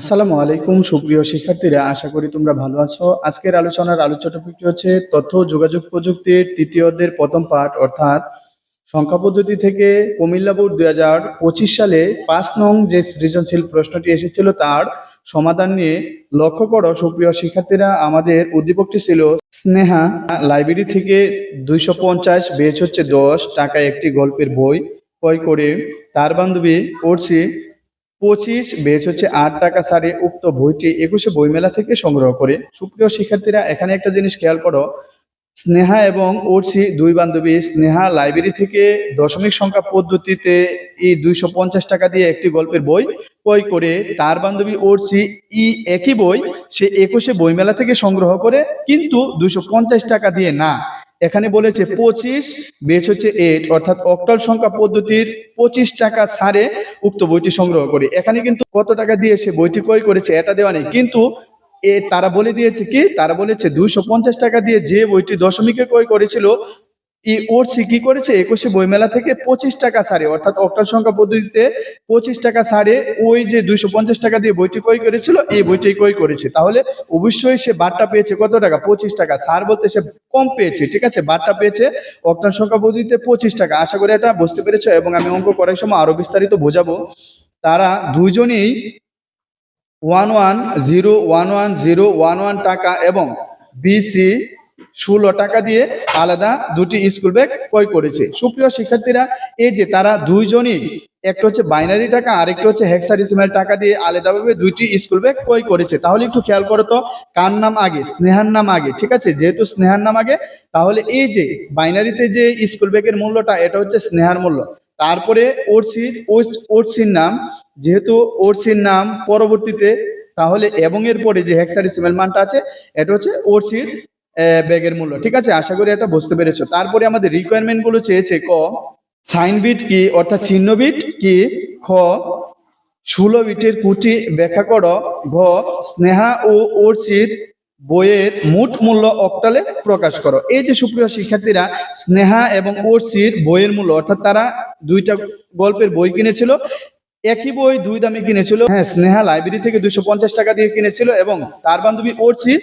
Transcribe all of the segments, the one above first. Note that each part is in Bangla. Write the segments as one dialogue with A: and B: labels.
A: আসসালামু আলাইকুম, সুপ্রিয় শিক্ষার্থীরা, আশা করি তোমরা ভালো আছো। আজকের আলোচনার আলোচ্য টপিকটি হচ্ছে তথ্য যোগাযোগ প্রযুক্তির তৃতীয় অধ্যায়ের প্রথম পাঠ, অর্থাৎ সংখ্যা পদ্ধতি থেকে কুমিল্লা বোর্ড দুই হাজার পঁচিশ সালে পাঁচ নং যে সৃজনশীল প্রশ্নটি এসেছিল, তার সমাধান নিয়ে লক্ষ্য করো, সুপ্রিয় শিক্ষার্থীরা, আমাদের উদ্দীপকটি ছিল, স্নেহা লাইব্রেরি থেকে দুইশো পঞ্চাশ বেচ হচ্ছে দশ টাকা একটি গল্পের বই ক্রয় করে তার বান্ধবী পড়ছি পঁচিশ বেচ হচ্ছে আট টাকা সারে উক্ত বইটি একুশে বইমেলা থেকে সংগ্রহ করে। সুপ্রিয় শিক্ষার্থীরা, এখানে একটা জিনিস খেয়াল করো। স্নেহা এবং ওরসি দুই বান্ধবী, স্নেহা লাইব্রেরি থেকে দশমিক সংখ্যা পদ্ধতিতে এই দুইশো পঞ্চাশ টাকা দিয়ে একটি গল্পের বই ক্রয় করে, তার বান্ধবী ওরসি ই একই বই সে একুশে বইমেলা থেকে সংগ্রহ করে, কিন্তু দুইশো পঞ্চাশ টাকা দিয়ে না। এখানে বলেছে পঁচিশ বেচ হচ্ছে এইট অর্থাৎ অক্টাল সংখ্যা পদ্ধতির পঁচিশ টাকা সারে উক্ত বইটি সংগ্রহ করে। এখানে কিন্তু কত টাকা দিয়ে সে বইটি ক্রয় করেছে এটা দেওয়া নেই। কিন্তু এ তারা বলে দিয়েছে কি? তারা বলেছে দুইশো পঞ্চাশ টাকা দিয়ে যে বইটি দশমিকে ক্রয় করেছিল ই ওরসি কি করেছে? একুশে বইমেলা থেকে পঁচিশ টাকা ছাড়ে অর্থাৎ অক্টাল সংখ্যা পদ্ধতিতে পঁচিশ টাকা ছাড়ে ওই যে দুইশো পঞ্চাশ টাকা দিয়ে বইটি ক্রয় করেছিল, এই বইটি ক্রয় করেছে। তাহলে অবশ্যই সে বারটা পেয়েছে কত টাকা? পঁচিশ টাকা। ছাড় বলতে সে কম পেয়েছে, ঠিক আছে? বারটা পেয়েছে, অক্টাল সংখ্যা পদ্ধতিতে পঁচিশ টাকা। আশা করি এটা বুঝতে পেরেছ এবং আমি অঙ্ক করার সময় আরও বিস্তারিত বোঝাবো। তারা দুইজনেই one one zero one one zero one one টাকা এবং বিসি ষোলো টাকা দিয়ে আলাদা দুটি স্কুল ব্যাগ ক্রয় করেছে। সুপ্রিয় শিক্ষার্থীরা, এই যে তারা দুইজনই, একটা হচ্ছে বাইনারি টাকা আর আরেকটা হচ্ছে হেক্সাডেসিমাল টাকা দিয়ে আলাদাভাবে দুইটি স্কুল ব্যাগ ক্রয় করেছে। তাহলে একটু খেয়াল করো তো, কার নাম আগে? স্নেহার নাম আগে, ঠিক আছে? যেহেতু স্নেহার নাম আগে, তাহলে এই যে বাইনারিতে যে স্কুল ব্যাগের মূল্যটা, এটা হচ্ছে স্নেহার মূল্য। তারপরে ওরসির ওরসির নাম, যেহেতু ওরসির নাম পরবর্তীতে, তাহলে এবং এর পরে যে হেক্সাডেসিমাল মানটা আছে, এটা হচ্ছে ওরসির ব্যাগের মূল্য। ঠিক আছে? আশা করি এটা বুঝতে পেরেছ। তারপরে আমাদের রিকোয়ারমেন্টগুলো চেয়েছে ক, সাইন বিট কি, অর্থাৎ চিহ্ন বিট কি? খ, ষোলো বিটের কুটি ব্যাখ্যা করো। ঘ, স্নেহা ও ওরচির বইয়ের মোট মূল্য অক্টালে প্রকাশ করো। এই যে সুপ্রিয় শিক্ষার্থীরা, স্নেহা এবং ওরচির বইয়ের মূল্য, অর্থাৎ তারা দুইটা গল্পের বই কিনেছিল, একই বই দুই দামে কিনেছিল। হ্যাঁ স্নেহা লাইব্রেরি থেকে দুইশো পঞ্চাশ টাকা দিয়ে কিনেছিল এবং তার বান্ধবী ওরচি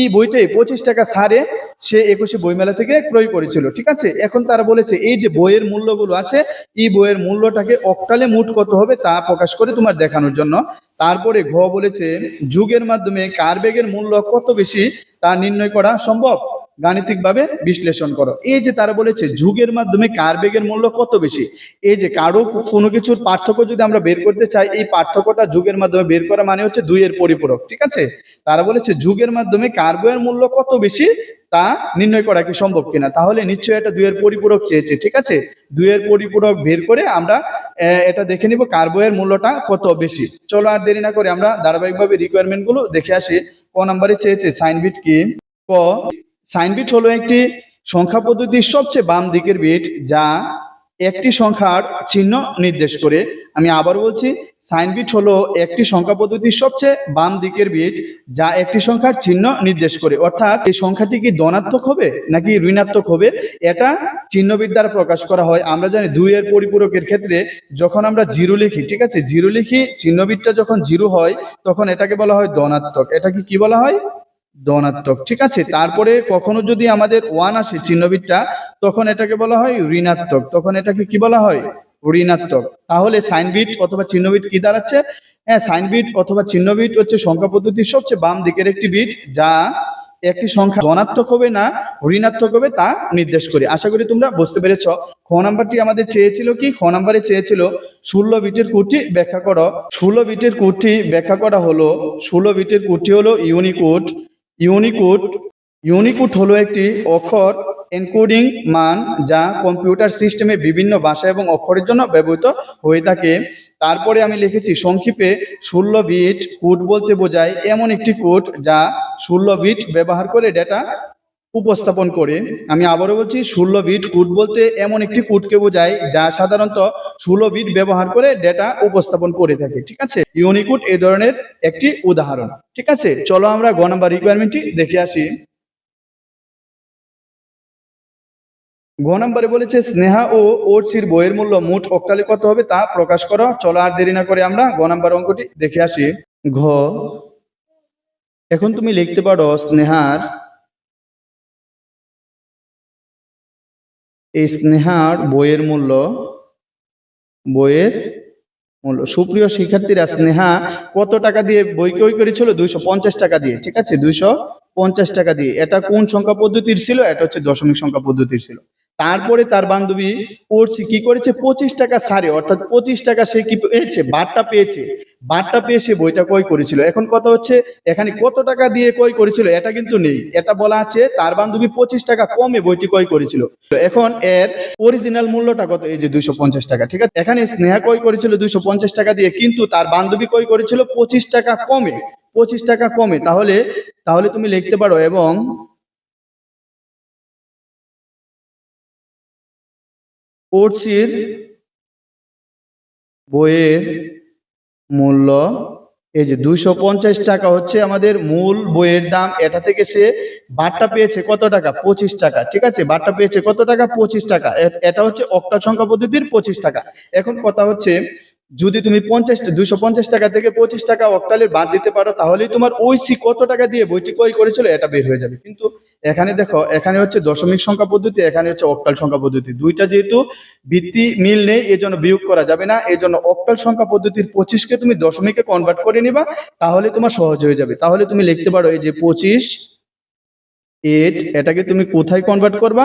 A: ই বইতে পঁচিশ টাকা সারে সে একুশে বইমেলা থেকে ক্রয় করেছিল, ঠিক আছে? এখন তারা বলেছে, এই যে বইয়ের মূল্যগুলো আছে, ই বইয়ের মূল্যটাকে অক্টালে মুট কত হবে তা প্রকাশ করে তোমার দেখানোর জন্য। তারপরে ঘ বলেছে, যুগের মাধ্যমে কার বেগের মূল্য কত বেশি তা নির্ণয় করা সম্ভব? গাণিতিকভাবে বিশ্লেষণ করো। এই যে তারা বলেছে যুগের মাধ্যমে কার বেগের মূল্য কত বেশি? এই যে কারও কোনো কিছুর পার্থক্য যদি আমরা বের করতে চাই, এই পার্থক্যটা যুগের মাধ্যমে বের করা মানে হচ্ছে দুইয়ের পরিপূরক, ঠিক আছে? তারা বলেছে যুগের মাধ্যমে কার বইয়ের মূল্য কত বেশি তা নির্ণয় করা কি সম্ভব কিনা? তাহলে নিশ্চয়ই এটা দুইয়ের পরিপূরক চেয়েছে, ঠিক আছে? দুইয়ের পরিপূরক বের করে আমরা এটা দেখে নিব কার বইয়ের মূল্যটা কত বেশি। চলো আর দেরি না করে আমরা ধারাবাহিকভাবে রিকোয়ারমেন্টগুলো দেখে আসি। ক নাম্বারে চেয়েছে সাইন বিট কি? ক সাইন বিট হলো একটি সংখ্যা পদ্ধতির সবচেয়ে বাম দিকের বিট যা একটি সংখ্যার চিহ্ন নির্দেশ করে। আমি আবার বলছি সাইন বিট হলো একটি সংখ্যা পদ্ধতির সবচেয়ে বাম দিকের বিট যা একটি সংখ্যার চিহ্ন নির্দেশ করে। অর্থাৎ এই সংখ্যাটি কি ধনাত্মক হবে নাকি ঋণাত্মক হবে, এটা চিহ্নবিদ দ্বারা প্রকাশ করা হয়। আমরা জানি দুই এর পরিপূরকের ক্ষেত্রে যখন আমরা জিরো লিখি, ঠিক আছে? জিরো লিখি চিহ্নবিদটা যখন জিরো হয়, তখন এটাকে বলা হয় ধনাত্মক। এটাকে কি বলা হয়? ধনাত্মক ঠিক আছে? তারপরে কখনো যদি আমাদের ওয়ান আসে চিহ্নবিদটা তখন এটাকে বলা হয় ঋণাত্মক। তখন এটাকে কি বলা হয়? ঋণাত্মক। তাহলে সাইন বিট অথবা চিহ্নবিট কি দাঁড়াচ্ছে? হ্যাঁ সাইন বিট অথবা চিহ্নবিট হচ্ছে সংখ্যা পদ্ধতির সবচেয়ে বাম দিকের একটি বিট, যা একটি সংখ্যা ধনাত্মক হবে না ঋণাত্মক হবে তা নির্দেশ করে। আশা করি তোমরা বুঝতে পেরেছ। খ নাম্বারটি আমাদের চেয়েছিল কি? খ নাম্বারে চেয়েছিল, ষোলো বিটের কুটি ব্যাখ্যা করো। ষোলো বিটের কুটি ব্যাখ্যা করা হলো, ষোলো বিটের কুটি হলো ইউনিকোড ইউনিকোড ইউনিকোড হলো একটি অক্ষর এনকোডিং মান যা কম্পিউটার সিস্টেমে বিভিন্ন ভাষা এবং অক্ষরের জন্য ব্যবহৃত হয়ে থাকে। তারপরে আমি লিখেছি, সংক্ষিপে ষোলো বিট কোড বলতে বোঝায় এমন একটি কোড যা ষোলো বিট ব্যবহার করে ডেটা উপস্থাপন করে। আমি আবারও বলছি, ষোলো বিট কুট বলতে এমন একটি কুটকে বোঝায় যা সাধারণত ষোলো বিট ব্যবহার করে ডেটা উপস্থাপন করে থাকে, ঠিক আছে? ইউনিকুট এই ধরনের একটি উদাহরণ, ঠিক আছে? চলো আমরা গ নাম্বার রিকোয়ারমেন্টটি দেখে আসি। ঘ নম্বরে বলেছে, স্নেহা ও ওটসির বইয়ের মূল্য মোট অক্টালে কত হবে তা প্রকাশ করো। চলো আর দেরি না করে আমরা গ নাম্বার অঙ্কটি দেখে আসি। ঘ, এখন তুমি লিখতে পারো স্নেহার এই স্নেহার বইয়ের মূল্য বইয়ের মূল্য। সুপ্রিয় শিক্ষার্থীরা, স্নেহা কত টাকা দিয়ে বই কই করেছিল? দুইশো পঞ্চাশ টাকা দিয়ে, ঠিক আছে? দুইশো পঞ্চাশ টাকা দিয়ে। এটা কোন সংখ্যা পদ্ধতির ছিল? এটা হচ্ছে দশমিক সংখ্যা পদ্ধতির ছিল। তারপরে তার বান্ধবী পড়ছে, কি করেছে? পঁচিশ টাকা সারে, অর্থাৎ পঁচিশ টাকা সে কি পেয়েছে? বারটা পেয়েছে। বারটা পেয়ে সে বইটা কয় করেছিল। এখন কথা হচ্ছে, এখানে কত টাকা দিয়ে কয় করেছিল এটা কিন্তু নেই। এটা বলা আছে, তার বান্ধবী পঁচিশ টাকা কমে বইটি কয় করেছিল। এখন এর অরিজিনাল মূল্যটা কত? এই যে দুইশো পঞ্চাশ টাকা, ঠিক আছে? এখানে স্নেহা কয় করেছিল দুইশো পঞ্চাশ টাকা দিয়ে, কিন্তু তার বান্ধবী কয় করেছিল পঁচিশ টাকা কমে। পঁচিশ টাকা কমে। তাহলে তাহলে তুমি লিখতে পারো এবং পড়ছির বইয়ের মূল্য, এই যে দুইশো পঞ্চাশ টাকা হচ্ছে আমাদের মূল বইয়ের দাম, এটা থেকে সে বারটা পেয়েছে কত টাকা? পঁচিশ টাকা, ঠিক আছে? বারটা পেয়েছে কত টাকা? পঁচিশ টাকা। এটা হচ্ছে অক্টা সংখ্যা পদ্ধতির পঁচিশ টাকা। এখন কথা হচ্ছে যদি তুমি পঞ্চাশ, দুইশো পঞ্চাশ টাকা থেকে পঁচিশ টাকা অক্টালের বাদ দিতে পারো, তাহলেই তোমার ওই সি কত টাকা দিয়ে বইটি ক্রয় করেছিল, এটা বের হয়ে যাবে। কিন্তু এখানে দেখো, এখানে হচ্ছে দশমিক সংখ্যা পদ্ধতি, এখানে হচ্ছে অক্টাল সংখ্যা পদ্ধতি। দুইটা যেহেতু ভিত্তি, মিল নেই এই জন্য বিয়োগ করা যাবে না। এই জন্য অক্টাল সংখ্যা পদ্ধতির পঁচিশকে তুমি দশমিকে কনভার্ট করে নিবা, তাহলে তোমার সহজ হয়ে যাবে। তাহলে তুমি লিখতে পারো এই যে পঁচিশ এইট এটাকে তুমি কোথায় কনভার্ট করবা?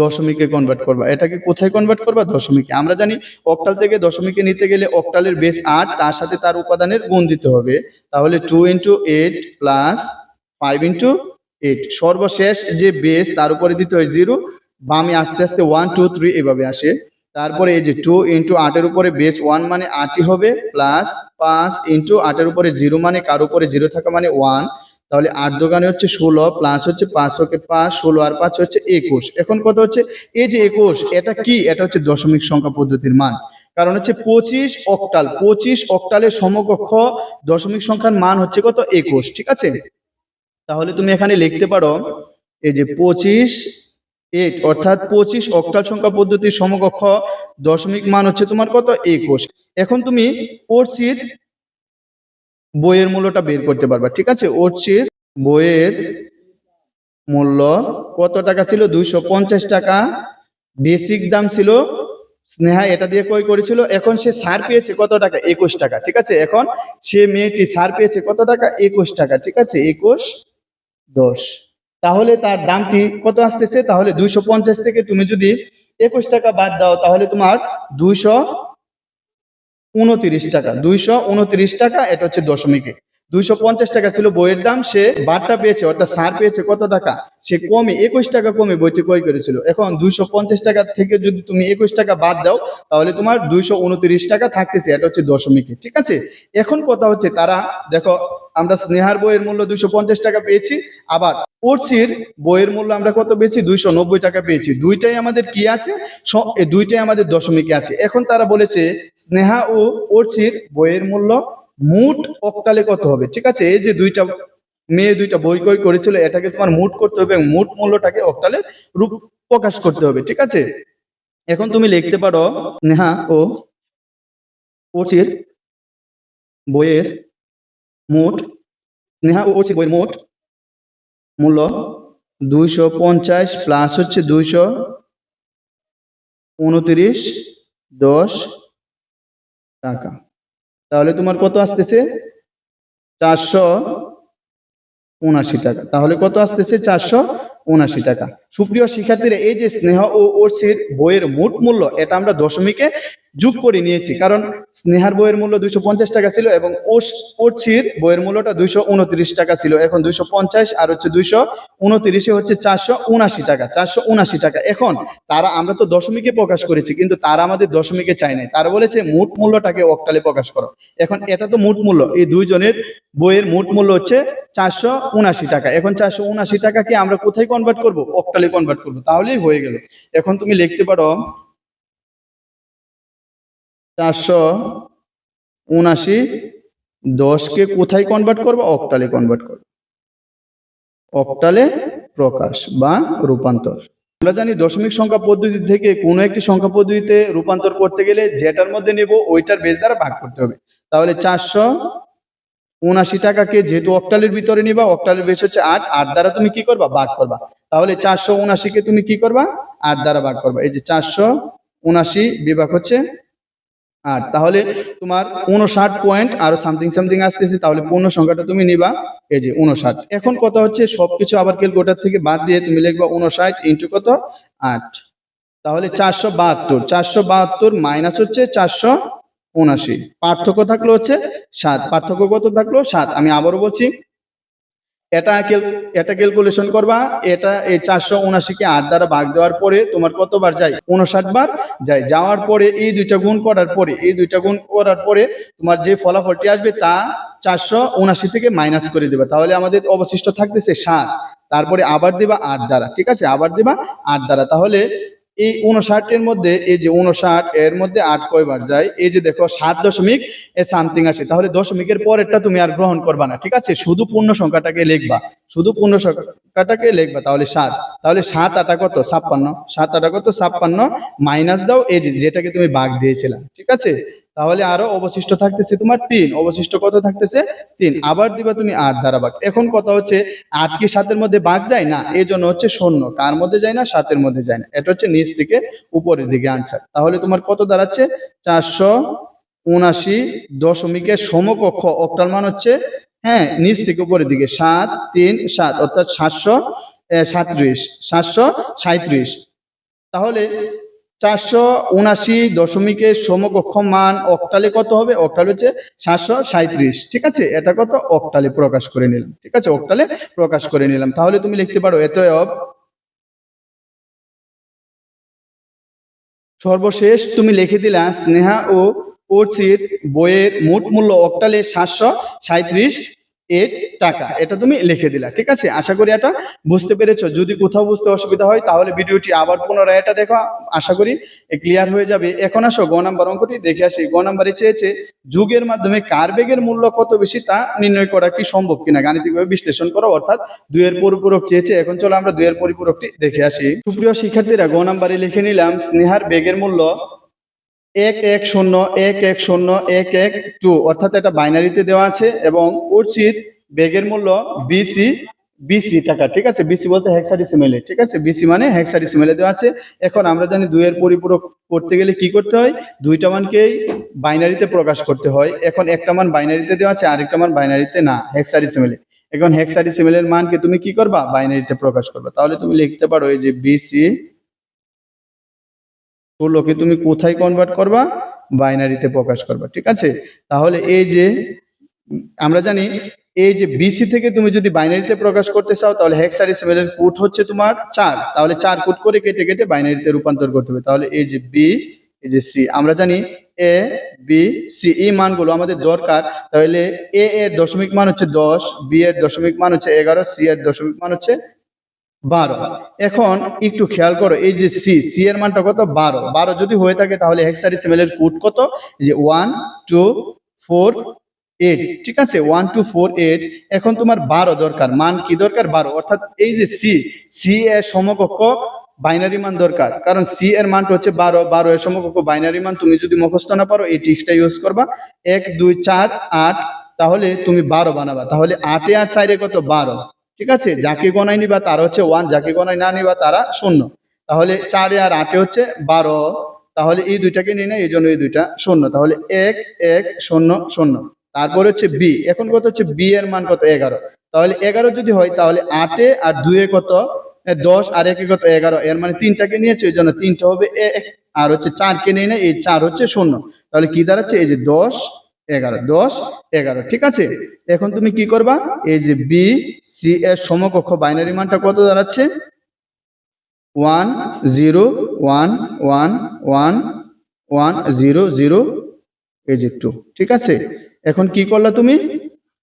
A: দশমিকে কনভার্ট করবা। এটাকে কোথায় কনভার্ট করবা? দশমিকে। আমরা জানি অক্টাল থেকে দশমিকে নিতে গেলে অক্টালের বেস আট, তার সাথে তার উপাদানের গুণ দিতে হবে। তাহলে two into eight plus five into eight সর্বশেষ যে বেস তার উপরে দিতে হয় জিরো বামে আস্তে আস্তে ওয়ান টু থ্রি এভাবে আসে। তারপরে এই যে টু ইন্টু আটের উপরে বেস ওয়ান মানে আটই হবে প্লাস পাঁচ ইন্টু আটের উপরে জিরো মানে কার উপরে জিরো থাকা মানে ওয়ান তাহলে আট দোকানে হচ্ছে ষোলো প্লাস হচ্ছে পাঁচ ওকে পাঁচ, ষোলো আর পাঁচ হচ্ছে একুশ। এখন কত হচ্ছে, এই যে একুশ, এটা কি? এটা হচ্ছে দশমিক সংখ্যা পদ্ধতির মান। কারণ হচ্ছে পঁচিশ অক্টাল, পঁচিশ অক্টালের সমকক্ষ দশমিক সংখ্যার মান হচ্ছে কত? একুশ, ঠিক আছে? তাহলে তুমি এখানে লিখতে পারো, এই যে পঁচিশ এইট অর্থাৎ পঁচিশ অক্টাল সংখ্যা পদ্ধতির সমকক্ষ দশমিক মান হচ্ছে তোমার কত? একুশ। এখন তুমি ওরসির বইয়ের মূল্যটা বের করতে পারবা, ঠিক আছে? ওরসির বইয়ের মূল্য কত টাকা ছিল? দুইশো পঞ্চাশ টাকা। বেসিক দাম ছিল, স্নেহা এটা দিয়ে ক্রয় করেছিল, এখন সে সার পেয়েছে কত টাকা? একুশ টাকা, ঠিক আছে? এখন সে মেয়েটি সার পেয়েছে কত টাকা? একুশ টাকা, ঠিক আছে? একুশ দশ। তাহলে তার দামটি কত আসতেছে? তাহলে দুইশো পঞ্চাশ থেকে তুমি যদি একুশ টাকা বাদ দাও, তাহলে তোমার দুইশো উনত্রিশ টাকা। দুইশো উনত্রিশ টাকা, এটা হচ্ছে দশমিকে দুইশো পঞ্চাশ টাকা ছিল বইয়ের দাম, সে বারটা পেয়েছে, অর্থাৎ সার পেয়েছে কত টাকা? সে কমে একুশ টাকা কমে বইটি ক্রয় করেছিল। এখন দুইশো পঞ্চাশ টাকা থেকে যদি তুমি একুশ টাকা বাদ দাও, তাহলে তোমার দুইশো উনত্রিশ টাকা থাকতেছে, এটা হচ্ছে দশমিকে ঠিক আছে? এখন কথা হচ্ছে তারা, দেখো, আমরা স্নেহার বইয়ের মূল্য দুইশো পঞ্চাশ টাকা পেয়েছি, আবার ওরসির বইয়ের মূল্য আমরা কত পেয়েছি? দুইশো নব্বই টাকা পেয়েছি। দুইটাই আমাদের কি আছে? দুইটাই আমাদের দশমিকে আছে। এখন তারা বলেছে, স্নেহা ও পড়ছির বইয়ের মূল্য মোট অক্টালে কত হবে? ঠিক আছে, এই যে দুইটা মেয়ে দুইটা বই কই করেছিল, এটাকে তোমার মোট করতে হবে মোট মূল্যটাকে অক্টালে রূপ প্রকাশ করতে হবে। ঠিক আছে? এখন তুমি লিখতে পারো, স্নেহা ও ওরসির বইয়ের মোট, স্নেহা ও ওরসির বইয়ের মোট মূল্য দুইশো পঞ্চাশ প্লাস হচ্ছে দুইশো উনত্রিশ, দশ টাকা। তাহলে তোমার কত আসতেছে? চারশো উনাশি টাকা। তাহলে কত আসতেছে? চারশো উনাশি টাকা। সুপ্রিয় শিক্ষার্থীরা, এই যে স্নেহ ও ওরসির বইয়ের মোট মূল্য, এটা আমরা দশমিকে যোগ করে নিয়েছি। কারণ স্নেহার বইয়ের মূল্য দুইশো পঞ্চাশ টাকা ছিল এবং ওরসির বইয়ের মূল্যটা দুইশো উনত্রিশ টাকা ছিল। এখন দুইশো পঞ্চাশ আর হচ্ছে দুইশো উনত্রিশে হচ্ছে চারশো উনাশি টাকা, চারশো উনাশি টাকা। এখন তারা আমরা তো দশমিকে প্রকাশ করেছি, কিন্তু তারা আমাদের দশমিকে চায় নাই। তারা বলেছে, মোট মূল্যটাকে অক্টালে প্রকাশ করো। এখন এটা তো মোট মূল্য। এই দুইজনের বইয়ের মোট মূল্য হচ্ছে চারশো উনাশি টাকা। এখন চারশো উনাশি টাকাকে আমরা কোথায় কনভার্ট করব? অক্টালে কনভার্ট করব। তাহলেই হয়ে গেল। এখন তুমি লিখতে পারো চারশো উনাশি দশকে কোথায় কনভার্ট করব? অক্টালে কনভার্ট করব। অক্টালে প্রকাশ বা রূপান্তর। আমরা জানি দশমিক সংখ্যা পদ্ধতি থেকে কোনো একটি সংখ্যা পদ্ধতিতে রূপান্তর করতে গেলে যেটার মধ্যে নেব ওইটার বেস দ্বারা ভাগ করতে হবে। তাহলে চারশো উনআশি টাকাকে যেহেতু অক্টালের ভিতরে নিবা, অক্টালের বেশ হচ্ছে আট আট দ্বারা তুমি কি করবা? ভাগ করবা। তাহলে চারশো উনআশিকে তুমি কি করবা? আট দ্বারা ভাগ করবা। এই যে চারশো উনআশি বিভাগ হচ্ছে আট। তাহলে তোমার উনষাট পয়েন্ট আর সামথিং সামথিং আসতেছে, তাহলে পূর্ণ সংখ্যাটা তুমি নিবা, এই যে উনষাট এখন কথা হচ্ছে? সবকিছু আবার ক্যালকুলেটার থেকে বাদ দিয়ে তুমি লিখবা উনষাট ইন্টু কত? আট। তাহলে চারশো বাহাত্তর। চারশো বাহাত্তর মাইনাস হচ্ছে চারশো উনআশি। পার্থক্য থাকল হচ্ছে সাত। পার্থক্য কত থাকল? সাত। আমি আবারও বলছি এটা এটা ক্যালকুলেশন করবা, এটা এই চারশো উনআশিকে আট দ্বারা ভাগ দেওয়ার পরে তোমার কতবার যায়? উনষাট বার যায়। যাওয়ার পরে এই দুইটা গুণ করার পরে, এই দুইটা গুণ করার পরে তোমার যে ফলাফলটি আসবে তা চারশো উনাশি থেকে মাইনাস করে দেবে। তাহলে আমাদের অবশিষ্ট থাকতেছে সাত। তারপরে আবার দিবা আট দ্বারা। ঠিক আছে? আবার দিবা আট দ্বারা। তাহলে এই উনষাটের মধ্যে, এই যে উনষাট এর মধ্যে আট কয়বার যায়? এই যে দেখো, সাত দশমিক সামথিং আসে। তাহলে দশমিকের পরেরটা তুমি আর গ্রহণ করবা না, ঠিক আছে? শুধু পূর্ণ সংখ্যাটাকে লিখবা। শুধু পূর্ণ সংখ্যাটাকে লিখবা, তাহলে সাত। তাহলে সাত আটা কত? ছাপ্পান্ন। সাত আটা কত? ছাপ্পান্ন। মাইনাস দাও, এই যেটাকে তুমি বাঘ দিয়েছিলাম ঠিক আছে? তাহলে আরও অবশিষ্ট থাকতেছে তোমার তিন, অবশিষ্ট কত থাকতেছে? তিন। আবার দিবা তুমি আট দ্বারা এখন কথা হচ্ছে, আট কি সাতের মধ্যে ভাগ যায়? না, এই জন্য হচ্ছে শূন্য। কার মধ্যে যায় না, সাতের মধ্যে যায় না। এটা হচ্ছে নিচ থেকে উপরের দিকে আনসার তাহলে তোমার কত দাঁড়াচ্ছে? চারশো উনাশি দশমিকের সমকক্ষ অক্টাল মান হচ্ছে হ্যাঁ নিচ থেকে উপরের দিকে। সাত, তিন, সাত, অর্থাৎ সাতশো সাঁত্রিশ সাতশো সাঁত্রিশ তাহলে চারশো উনাশি দশমিকের সমকক্ষ মান অক্টালে কত হবে? অক্টাল হচ্ছে সাতশো সাঁত্রিশ ঠিক আছে? এটা কত? অক্টালে প্রকাশ করে নিলাম। ঠিক আছে? অক্টালে প্রকাশ করে নিলাম। তাহলে তুমি লিখতে পারো এতএব সর্বশেষ তুমি লিখে দিলা স্নেহা ও অর্চিত বইয়ের মোট মূল্য অক্টালে সাতশো সাঁত্রিশ এর টাকা। এটা তুমি লিখে দিলা, ঠিক আছে? আশা করি এটা বুঝতে পেরেছ। যদি কোথাও বুঝতে অসুবিধা হয়, তাহলে ভিডিওটি আবার পুনরায় এটা দেখো। আশা করি ক্লিয়ার হয়ে যাবে। এখন আসো, গ নাম্বার অঙ্কটি দেখে আসি। গ নাম্বারে চেয়েছে, যুগের মাধ্যমে কার বেগের মূল্য কত বেশি তা নির্ণয় করা কি সম্ভব কিনা? গাণিতিকভাবে বিশ্লেষণ করো, অর্থাৎ দুইয়ের পরিপূরক চেয়েছে। এখন চলো আমরা দুইয়ের পরিপূরকটি দেখে আসি। সুপ্রিয় শিক্ষার্থীরা, গ নাম্বারে লিখে নিলাম, স্নেহার বেগের মূল্য এক এক শূন্য, এক এক শূন্য, এক এক টু অর্থাৎ এটা বাইনারিতে দেওয়া আছে এবং উচিত বেগের মূল্য বিসি বিসি টাকা, ঠিক আছে? বিসি বলতে হেক্সাডিসিমেলে ঠিক আছে? বিসি মানে হেক্সাডিসিমেলে দেওয়া আছে। এখন আমরা জানি দুইয়ের পরিপূরক করতে গেলে কি করতে হয়? দুইটা মানকেই বাইনারিতে প্রকাশ করতে হয়। এখন একটা মান বাইনারিতে দেওয়া আছে, আরেকটা মান বাইনারিতে না হেক্সাডিসিমেলে এখন হেক্সাডিসিমেলের মানকে তুমি কি করবা? বাইনারিতে প্রকাশ করবা। তাহলে তুমি লিখতে পারো এই যে বিসি ষোলোকে তুমি কোথায় কনভার্ট করবা? বাইনারিতে প্রকাশ করবা, ঠিক আছে? তাহলে এই যে, আমরা জানি এই যে বিসি থেকে তুমি যদি বাইনারিতে প্রকাশ করতে চাও, তাহলে হেক্সারি হেক্সাডেসিমেলের কোড হচ্ছে তোমার চার। তাহলে চার কোড করে কেটে কেটে বাইনারিতে রূপান্তর করতে হবে। তাহলে এই যে বি এই যে সি আমরা জানি এ বি সি এই মানগুলো আমাদের দরকার। তাহলে এ এর দশমিক মান হচ্ছে দশ বি এর দশমিক মান হচ্ছে এগারো সি এর দশমিক মান হচ্ছে বারো। এখন একটু খেয়াল করো, এই যে সি সি এর মানটা কত? বারো। বারো যদি হয়ে থাকে তাহলে হেক্সাডেসিমেল এর কোড কত যে ওয়ান টু ফোর এইট ঠিক আছে? ওয়ান টু ফোর এইট এখন তোমার বারো দরকার। মান কি দরকার? বারো। অর্থাৎ এই যে সি সি এর সমকক্ষ বাইনারি মান দরকার। কারণ সি এর মানটা হচ্ছে বারো। বারো এর সমকক্ষ বাইনারি মান তুমি যদি মুখস্থ না পারো, এই ট্রিক্সটা ইউজ করবা। এক, দুই, চার, আট, তাহলে তুমি বারো বানাবা। তাহলে আটে আর চারে কত? বারো। ঠিক আছে? যাকে গণায় নিবা তারা হচ্ছে ওয়ান যাকে গণায় না নিবা তারা শূন্য। তাহলে চারে আর আটে হচ্ছে বারো। তাহলে এই দুইটাকে নিয়ে নেয় এই জন্য এই দুইটা শূন্য। তাহলে এক এক শূন্য শূন্য। তারপরে হচ্ছে বি। এখন কত হচ্ছে? বি এর মান কত? এগারো। তাহলে এগারো যদি হয় তাহলে আটে আর দুয়ে কত? দশ আর একে কত? এগারো। এর মানে তিনটাকে নিয়েছে এই জন্য তিনটা হবে এক। আর হচ্ছে চারকে নিয়ে নেয় এই চার হচ্ছে শূন্য। তাহলে কি দাঁড়াচ্ছে? এই যে দশ এগারো। দশ এগারো। ঠিক আছে? এখন তুমি কি করবা? এই যে বি সি এর সমকক্ষ বাইনারি মানটা কত দাঁড়াচ্ছে? One zero one one one one zero zero এই টু ঠিক আছে? এখন কি করলা তুমি?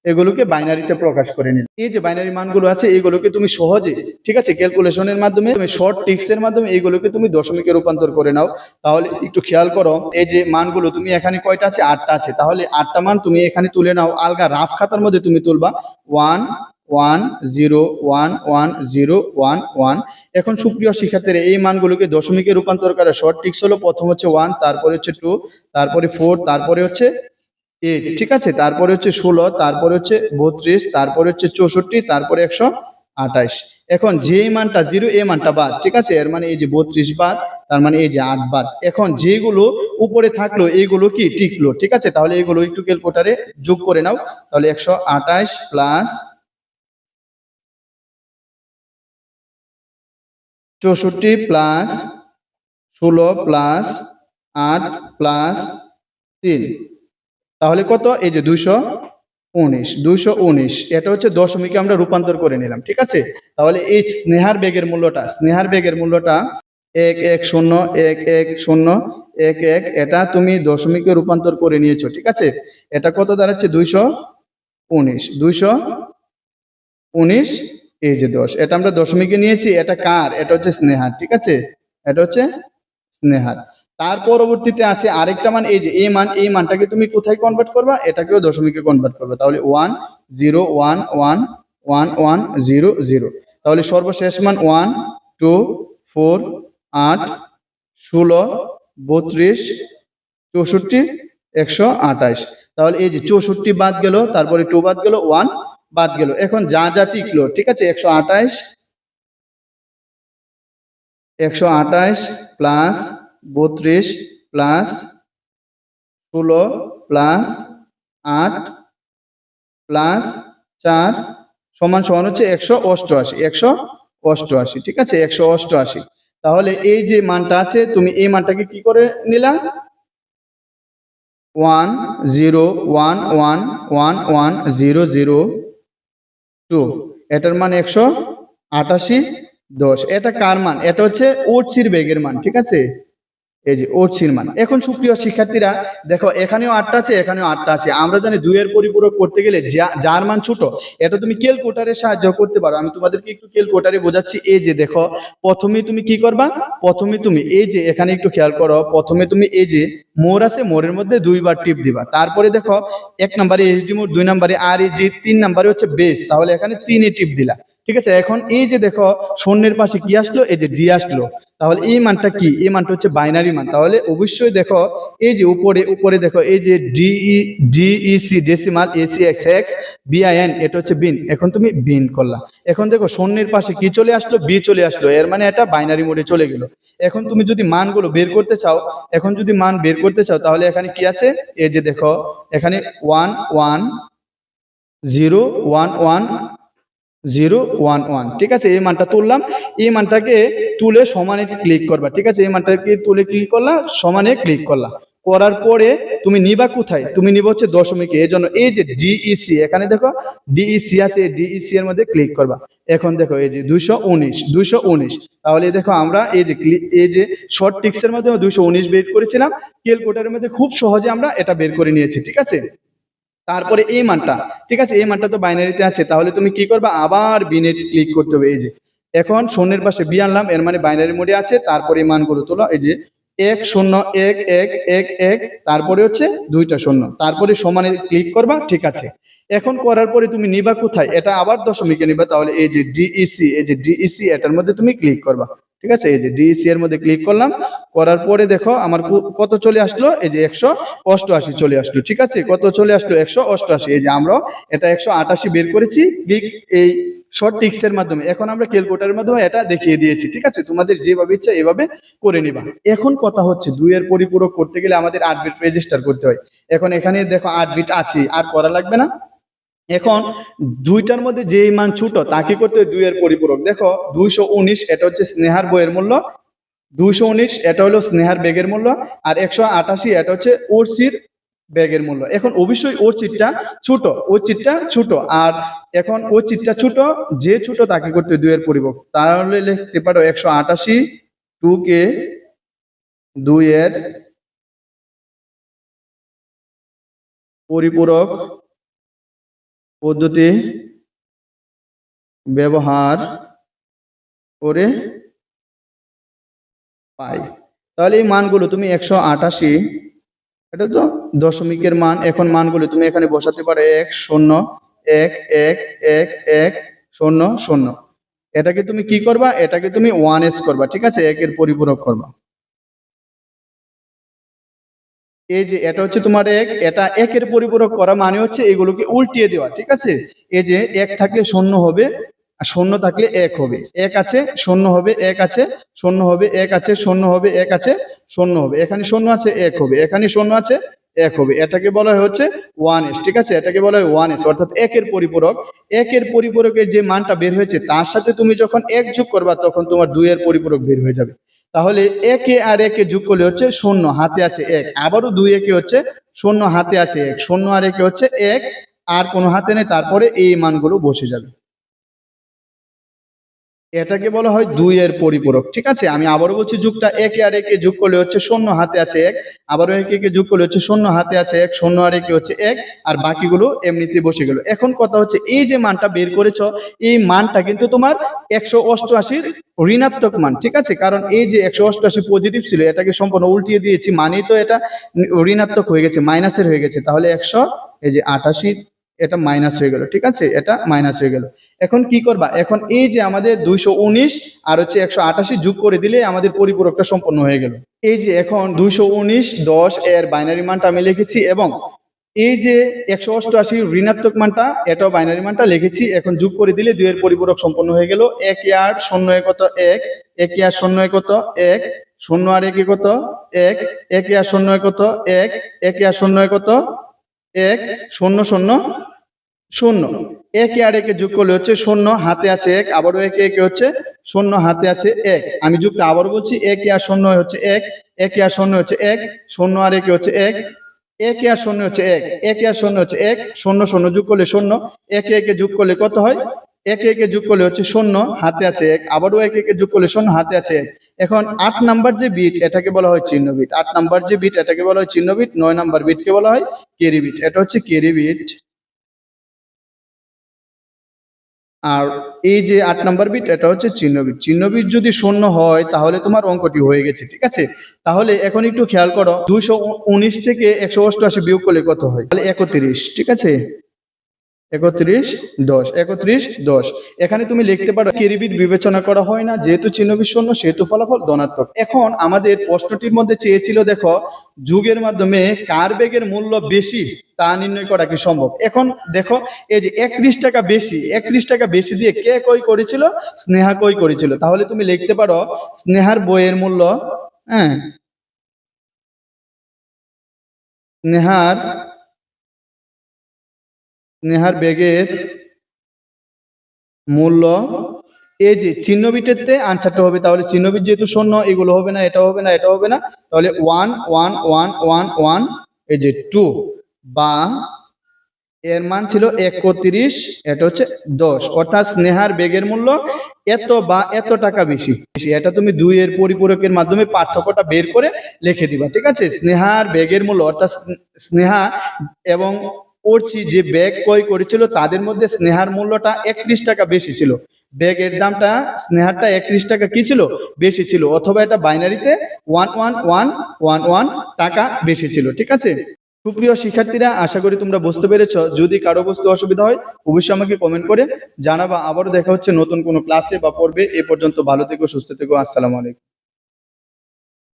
A: এগুলোকে বাইনারিতে প্রকাশ করে নিলে। এই যে বাইনারি মানগুলো আছে, এগুলোকে তুমি সহজে, ঠিক আছে? ক্যালকুলেশনের মাধ্যমে, তুমি শর্ট টিক্স এর মাধ্যমে এইগুলোকে তুমি দশমিকে রূপান্তর করে নাও। তাহলে একটু খেয়াল করো, এই যে মানগুলো তুমি এখানে কয়টা আছে? আটটা আছে। তাহলে আটটা মান তুমি এখানে তুলে নাও। আলগা রাফ খাতার মধ্যে তুমি তুলবা। One one zero one one zero one one এখন সুপ্রিয় শিক্ষার্থীরা এই মানগুলোকে দশমিকে রূপান্তর করা শর্ট টিক্স হলো প্রথম হচ্ছে ওয়ান তারপরে হচ্ছে টু তারপরে ফোর তারপরে হচ্ছে এইট ঠিক আছে? তারপরে হচ্ছে ষোলো তারপরে হচ্ছে বত্রিশ তারপরে হচ্ছে চৌষট্টি তারপরে একশো আঠাশ এখন যে মানটা জিরো এ মানটা বাদ ঠিক আছে? এর মানে এই যে বত্রিশ বাদ তার মানে এই যে আট বাদ। এখন যেগুলো উপরে থাকল এইগুলো কি? টিকলো ঠিক আছে? তাহলে এইগুলো একটু ক্যালকুলেটারে যোগ করে নাও। তাহলে একশো আঠাশ প্লাস চৌষট্টি প্লাস ষোলো প্লাস আট প্লাস তিন। তাহলে কত? এই যে দুইশো উনিশ। দুইশো উনিশ। এটা হচ্ছে দশমিকে আমরা রূপান্তর করে নিলাম, ঠিক আছে? তাহলে এই স্নেহার বেগের মূল্যটা, স্নেহার বেগের মূল্যটা এক এক শূন্য, এক এক শূন্য, এক এক, এটা তুমি দশমিকে রূপান্তর করে নিয়েছো, ঠিক আছে? এটা কত দাঁড়াচ্ছে? দুইশো উনিশ। দুইশো উনিশ এই যে দশ, এটা আমরা দশমিকে নিয়েছি, এটা কার? এটা হচ্ছে স্নেহার, ঠিক আছে? এটা হচ্ছে স্নেহার। তার পরবর্তীতে আছে আরেকটা মান, এই যে এই মান, এই মানটাকে তুমি কোথায় কনভার্ট করবা? এটাকেও দশমিকে কনভার্ট করবে। তাহলে one zero one one one one zero zero তাহলে সর্বশেষ মান ওয়ান টু ফোর আট, ষোলো, বত্রিশ, চৌষট্টি, একশো আঠাশ। তাহলে এই যে চৌষট্টি বাদ গেল, তারপরে টু বাদ গেল ওয়ান বাদ গেল। এখন যা যা টিকলো, ঠিক আছে? একশো আঠাশ একশো আঠাশ প্লাস বত্রিশ প্লাস ষোলো প্লাস আট প্লাস চার সমান সমান হচ্ছে একশো অষ্টআশি একশো অষ্টআশি, ঠিক আছে? একশো অষ্টআশি। তাহলে এই যে মানটা আছে, তুমি এই মানটাকে কি করে নিলা? One zero one one one one zero zero two এটার মান একশো আটাশি দশ। এটা কার মান? এটা হচ্ছে ওটসির বেগের মান, ঠিক আছে? এই যে ওটসির মান এখন সুপ্রিয় শিক্ষার্থীরা, দেখো, এখানেও আটটা আছে, এখানেও আটটা আছে। আমরা জানি দুইয়ের পরিপূরক করতে গেলে যার মান ছোট, এটা তুমি ক্যালকুলেটারের সাহায্য করতে পারো। আমি তোমাদেরকে একটু ক্যালকুলেটারে বোঝাচ্ছি। এই যে দেখো প্রথমে তুমি কি করবা? প্রথমে তুমি এই যে, এখানে একটু খেয়াল করো, প্রথমে তুমি এই যে, মোর আছে, মোরের মধ্যে দুইবার টিপ দিবা। তারপরে দেখো, এক নম্বরে এইচডি মোর দুই নম্বরে আর এই যে তিন নম্বরে হচ্ছে বেস তাহলে এখানে তিনে টিপ দিলা। ঠিক আছে? এখন এই যে দেখো শূন্যের পাশে কি আসলো? এই যে ডি আসলো। তাহলে এই মানটা কি? এই মানটা হচ্ছে বাইনারি মান। তাহলে অবশ্যই দেখো, এই যে উপরে উপরে দেখো, এই যে DE DEC decimal AC X X BIN এটা হচ্ছে বিন। এখন তুমি বিন করলা। এখন দেখো শূন্যের পাশে কি চলে আসলো? বি চলে আসলো। এর মানে এটা বাইনারি মোডে চলে গেল। এখন তুমি যদি মানগুলো বের করতে চাও, এখন যদি মান বের করতে চাও, তাহলে এখানে কি আছে? এই যে দেখো, এখানে one one zero one one zero one one. ঠিক আছে? এই মানটা তুললাম। এই মানটাকে তুলে সমানে ক্লিক করবা। ঠিক আছে? এই মানটাকে তুলে ক্লিক করলা? সমানে ক্লিক করলা। করার পরে তুমি নিবা কোথায়? তুমি নিবা হচ্ছে দশমিকে এই জন্য এই যে ডিইসি এখানে দেখো ডিইসি আছে। ডিইসি এর মধ্যে ক্লিক করবা। এখন দেখো এই যে দুইশো উনিশ দুইশো উনিশ। তাহলে দেখো আমরা এই যে এই যে শর্ট টিক্সের মাধ্যমে দুইশো উনিশ বের করেছিলাম। ক্যালকুলেটারের মধ্যে খুব সহজে আমরা এটা বের করে নিয়েছি। ঠিক আছে? তারপরে এই মানটা। ঠিক আছে? এই মানটা তো বাইনারিতে আছে। তাহলে তুমি কি করবা? আবার বিনে ক্লিক করতে হবে। এই যে, এখন শূন্যের পাশে বি আনলাম, এর মানে বাইনারি মোডে আছে। তারপরে এই মানগুলো তোলো। এই যে, এক, শূন্য, এক এক এক এক, তারপরে হচ্ছে দুইটা শূন্য। তারপরে সমানে ক্লিক করবা, ঠিক আছে। এখন করার পরে তুমি নিবা কোথায়? এটা আবার দশমিকে নিবা। তাহলে এই যে ডিইসি এই যে ডিইসি এটার মধ্যে তুমি ক্লিক করবা। ঠিক আছে? এই যে ডিসি এর মধ্যে ক্লিক করলাম, করার পরে দেখো আমার কত চলে আসলো? এই যে একশো অষ্টআশি চলে আসলো, ঠিক আছে? কত চলে আসলো? একশো অষ্টআশি। এই যে আমরা এটা একশো আটাশি বের করেছি ক্লিক এই শর্ট টিক্স এর মাধ্যমে। এখন আমরা ক্যালকুলেটারের মাধ্যমে এটা দেখিয়ে দিয়েছি, ঠিক আছে? তোমাদের যেভাবে ইচ্ছা এভাবে করে নিবা। এখন কথা হচ্ছে দুইয়ের পরিপূরক করতে গেলে আমাদের আট বিট রেজিস্টার করতে হয়। এখন এখানে দেখো আট বিট আছে, আর করা লাগবে না। এখন দুইটার মধ্যে যে মান ছোট তাকে করতে হয়? দুইয়ের পরিপূরক। দেখো, দুইশো উনিশ, এটা হচ্ছে স্নেহার বইয়ের মূল্য। দুইশো উনিশ, এটা হলো স্নেহার বেগের মূল্য। আর একশো আটাশি, এটা হচ্ছে ওরসির ব্যাগের মূল্য। এখন অবশ্যই ওর চিটটা ছোট ওর চিটটা ছোট। আর এখন ওর চিটটা ছোট, যে ছোট তাকে করতে দুইয়ের পরিপূরক। তাহলে লিখতে পারো একশো আটাশি টু কে দুইয়ের পরিপূরক পদ্ধতি ব্যবহার করে পাই। তাহলে এই মানগুলো তুমি একশো আটাশি, এটা তো দশমিকের মান, এখন মানগুলো তুমি এখানে বসাতে পারো এক শূন্য, এক এক এক এক, শূন্য শূন্য। এটাকে তুমি কি করবা? এটাকে তুমি ওয়ান এস করবা, ঠিক আছে? একের পরিপূরক করবা। এই যে এটা হচ্ছে তোমার এক, এটা একের পরিপূরক করা মানে হচ্ছে এগুলোকে উল্টিয়ে দেওয়া, ঠিক আছে? এই যে এক থাকলে শূন্য হবে শূন্য থাকলে এক হবে। এক আছে, শূন্য হবে, এক আছে, শূন্য হবে, এক আছে, শূন্য হবে, এক আছে, শূন্য হবে। এখানে শূন্য আছে, এক হবে। এখানে শূন্য আছে, এক হবে। এটাকে বলা হয় হচ্ছে ওয়ান এস ঠিক আছে? এটাকে বলা হয় ওয়ান এস অর্থাৎ একের পরিপূরক। একের পরিপূরকের যে মানটা বের হয়েছে, তার সাথে তুমি যখন এক যোগ করবা, তখন তোমার দুইয়ের পরিপূরক বের হয়ে যাবে। তাহলে একে আর একে যোগ করলে হচ্ছে শূন্য, হাতে আছে এক। আবারও দুই একে হচ্ছে শূন্য, হাতে আছে এক। শূন্য আর একে হচ্ছে এক, আর কোনো হাতে নেই, তারপরে এই মানগুলো বসে যাবে। এটাকে বলা হয় দুই এর পরিপূরক। ঠিক আছে? আমি আবারও বলছি, যুগটা একে আর একে যোগ করলে হচ্ছে শূন্য, হাতে আছে এক। আবারও একে একে যোগ করলে হচ্ছে শূন্য, হাতে আছে এক, শূন্য আর একে হচ্ছে এক, আর বাকিগুলো এমনিতে বসে গেল। এখন কথা হচ্ছে, এই যে মানটা বের করেছ, এই মানটা কিন্তু তোমার একশো অষ্টআশির ঋণাত্মক মান, ঠিক আছে? কারণ এই যে একশো অষ্টআশি পজিটিভ ছিল, এটাকে সম্পূর্ণ উল্টিয়ে দিয়েছি, মানেই তো এটা ঋণাত্মক হয়ে গেছে মাইনাসের হয়ে গেছে। তাহলে একশো, এই যে আটাশি এটা মাইনাস হয়ে গেল, ঠিক আছে? এটা মাইনাস হয়ে গেল। এখন কি করবা? এখন এই যে আমাদের দুইশো উনিশ আর হচ্ছে একশো আটাশি যোগ করে দিলে আমাদের পরিপূরকটা সম্পন্ন হয়ে গেল। এই যে এখন দুইশো উনিশ দশ এর বাইনারি মানটা আমি লিখেছি এবং এই যে একশো অষ্টআশি ঋণাত্মক মানটা, এটাও বাইনারি মানটা লিখেছি, এখন যোগ করে দিলে দুইয়ের পরিপূরক সম্পন্ন হয়ে গেল। এক আট শূন্য কত এক এক আট শূন্য কত এক, শূন্য আর একে কত এক এক আট শূন্য কত এক এক আট শূন্য কত এক, শূন্য শূন্য শূন্য। একে আর একে যোগ করলে হচ্ছে শূন্য, হাতে আছে এক, আবারও একে একে হচ্ছে শূন্য, হাতে আছে এক। আমি যুগটা আবার বলছি, একে আর শূন্য হচ্ছে এক, একে আর শূন্য হচ্ছে এক, শূন্য আর একে হচ্ছে এক, একে আর শূন্য হচ্ছে এক, একে আর শূন্য হচ্ছে এক, শূন্য শূন্য যোগ করলে শূন্য, একে একে যোগ করলে কত হয়? একে একে যোগ করলে হচ্ছে শূন্য, হাতে আছে এক, আবারও একে একে যোগ করলে শূন্য, হাতে আছে এক। এখন আট নাম্বার যে বিট, এটাকে বলা হয় চিহ্ন বিট। আট নাম্বার যে বিট, এটাকে বলা হয় চিহ্ন বিট। নয় নাম্বার বিটকে বলা হয় কেরি বিট। এটা হচ্ছে কেরি বিট। আর এই যে আট নাম্বার বিট, এটা হচ্ছে চিহ্ন বিট। চিহ্ন বিট যদি শূন্য হয়, তাহলে তোমার অঙ্কটি হয়ে গেছে, ঠিক আছে? তাহলে এখন একটু খেয়াল করো, দুইশো উনিশ থেকে একশো অষ্টআশি বিয়োগ করলে কত হয়? তাহলে একত্রিশ, ঠিক আছে? একত্রিশ দশ একত্রিশ দশ। এখানে তুমি লিখতে পারো কেরিবিট বিবেচনা করা হয় না, যেহেতু চিহ্নবিট শূন্য, সেহেতু ফলাফল ধনাত্মক। এখন আমাদের প্রশ্নটির মধ্যে চেয়েছিল, দেখো, যুগের মাধ্যমে কার বেগের মূল্য বেশি, তা নির্ণয় করা কি সম্ভব? এখন দেখো, এই যে একত্রিশ টাকা বেশি, একত্রিশ টাকা বেশি দিয়ে কে কই করেছিল? স্নেহা কই করেছিল? তাহলে তুমি লিখতে পারো, স্নেহার বইয়ের মূল্য হ্যাঁ স্নেহার স্নেহার বেগের মূল্য এই যে চিহ্নবিটেতে আনসারটা হবে, তাহলে চিহ্নবিট যেহেতু শূন্য, এগুলো হবে না এটা হবে না এটা হবে না, তাহলে one one one one one এই যে টু বা এর মান ছিল একত্রিশ, এটা হচ্ছে দশ, অর্থাৎ স্নেহার বেগের মূল্য এত বা এত টাকা বেশি। এটা তুমি দুই এর পরিপূরকের মাধ্যমে পার্থক্যটা বের করে লিখে দিবা, ঠিক আছে স্নেহার বেগের মূল্য, অর্থাৎ স্নেহা এবং পড়ছি যে ব্যাগ ক্রয় করেছিল, তাদের মধ্যে স্নেহার মূল্যটা একত্রিশ টাকা বেশি ছিল। ব্যাগের দামটা, স্নেহারটা একত্রিশ টাকা কি ছিল? বেশি ছিল। অথবা এটা বাইনারিতে one one one one one টাকা বেশি ছিল। ঠিক আছে? সুপ্রিয় শিক্ষার্থীরা, আশা করি তোমরা বুঝতে পেরেছ। যদি কারও বুঝতে অসুবিধা হয়, অবশ্যই আমাকে কমেন্ট করে জানাবা। আবারও দেখা হচ্ছে নতুন কোনো ক্লাসে বা পর্বে। এ পর্যন্ত ভালো থেকো, সুস্থ থেকো। আসসালামু আলাইকুম।